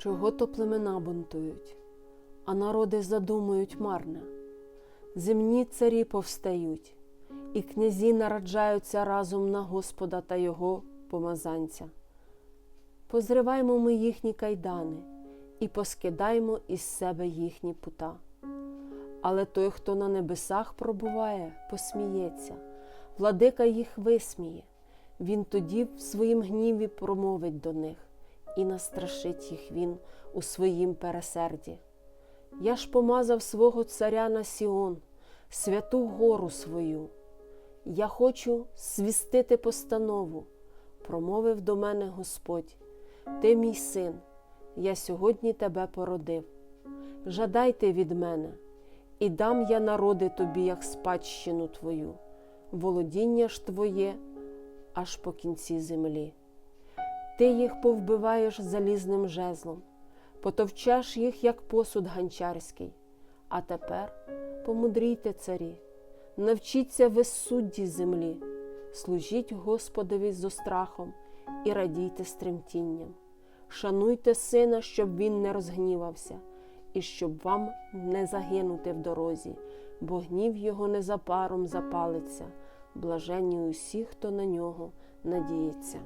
Чого то племена бунтують, а народи задумують марне. Земні царі повстають, і князі нараджаються разом на Господа та Його помазанця. Позриваймо ми їхні кайдани і поскидаймо із себе їхні пута. Але той, хто на небесах пробуває, посміється, владика їх висміє, він тоді в своїм гніві промовить до них і настрашить їх він у своїм пересерді. Я ж помазав свого царя на Сіон, святу гору свою. Я хочу свістити постанову, промовив до мене Господь. Ти мій син, я сьогодні тебе породив. Жадайте від мене, і дам я народи тобі, як спадщину твою, володіння ж твоє аж по кінці землі. Ти їх повбиваєш залізним жезлом, потовчеш їх, як посуд ганчарський. А тепер помудрійте, царі, навчіться ви судді землі, служіть Господові з острахом і радійте з тремтінням. Шануйте сина, щоб він не розгнівався, і щоб вам не загинути в дорозі, бо гнів його незабаром запалиться, блаженні усі, хто на нього надіється.